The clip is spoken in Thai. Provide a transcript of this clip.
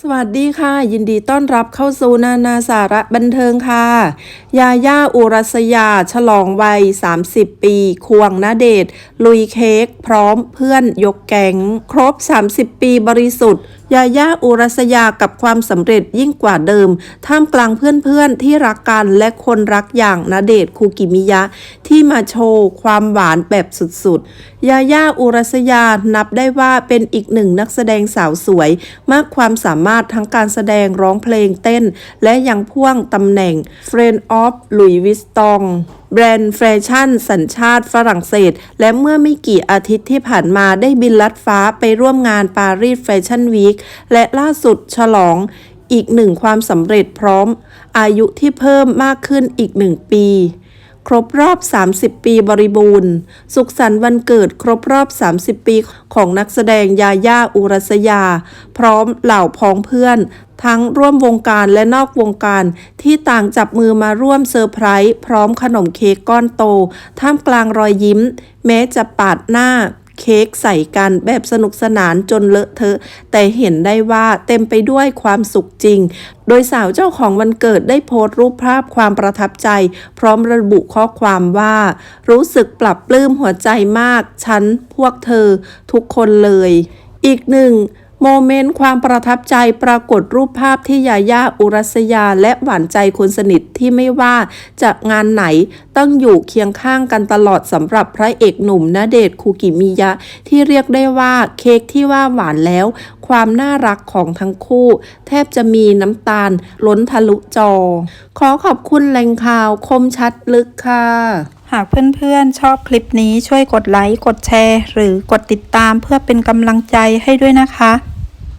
สวัสดีค่ะ ยินดีต้อนรับเข้าสู่นานาสาระบันเทิงค่ะ ยาย่าอุรัสยา ฉลองวัย 30 ปี ควงนาเดชลุยเค้ก พร้อมเพื่อนยกแก๊งครบ 30 ปีบริสุทธิ์ ยาย่าอุรัสยากับความสำเร็จยิ่งกว่าเดิม ท่ามกลางเพื่อนๆที่รักกันและคนรักอย่างนาเดชคูกิมิยะ ที่มาโชว์ความหวานแบบสุดๆ ยาย่าอุรัสยานับได้ว่าเป็นอีกหนึ่งนักแสดงสาวสวย มากความสามารถทั้งการแสดงร้องเพลงเต้น และยังพ่วงตำแหน่ง Friend of Louis Vuitton แบรนด์แฟชั่น สัญชาติฝรั่งเศส และเมื่อไม่กี่อาทิตย์ที่ผ่านมาได้บินลัดฟ้าไปร่วมงานปารีสแฟชั่นวีคและล่าสุดฉลองอีกหนึ่งความสำเร็จพร้อม อายุที่เพิ่มมากขึ้นอีกหนึ่งปี ครบรอบ 30 ปีบริบูรณ์ สุขสันต์วันเกิดครบรอบ 30 ปีของนักแสดงยาย่าอุรัสยา พร้อมเหล่าพ้องเพื่อน ทั้งร่วมวงการและนอกวงการที่ต่างจับมือมาร่วมเซอร์ไพรส์พร้อมขนมเค้กก้อนโต ท่ามกลางรอยยิ้ม แม้จะปาดหน้า เค้กใส่กันแบบสนุกสนานจนเลอะเทอะ แต่เห็นได้ว่าเต็มไปด้วยความสุขจริง โดยสาวเจ้าของวันเกิดได้โพสต์รูปภาพความประทับใจ พร้อมระบุข้อความว่า รู้สึกปรับปลื้มหัวใจมาก ฉันพวกเธอ ทุกคนเลย อีกหนึ่ง โมเมนต์ความประทับใจปรากฏรูปภาพที่ยาย่าอุรัสยาและหวานใจคนสนิทที่ไม่ว่าจะงานไหนต้องอยู่เคียงข้างกันตลอดสำหรับพระเอกหนุ่มณเดชน์คูกิมิยะ ที่เรียกได้ว่าเค้กที่ว่าหวานแล้ว ความน่ารักของทั้งคู่ แทบจะมีน้ำตาลล้นทะลุจอ ขอขอบคุณแหล่งข่าวคมชัดลึกค่ะหากเพื่อนๆ ชอบคลิปนี้ช่วยกดไลค์ กดแชร์ หรือกดติดตามเพื่อเป็นกำลังใจให้ด้วยนะคะ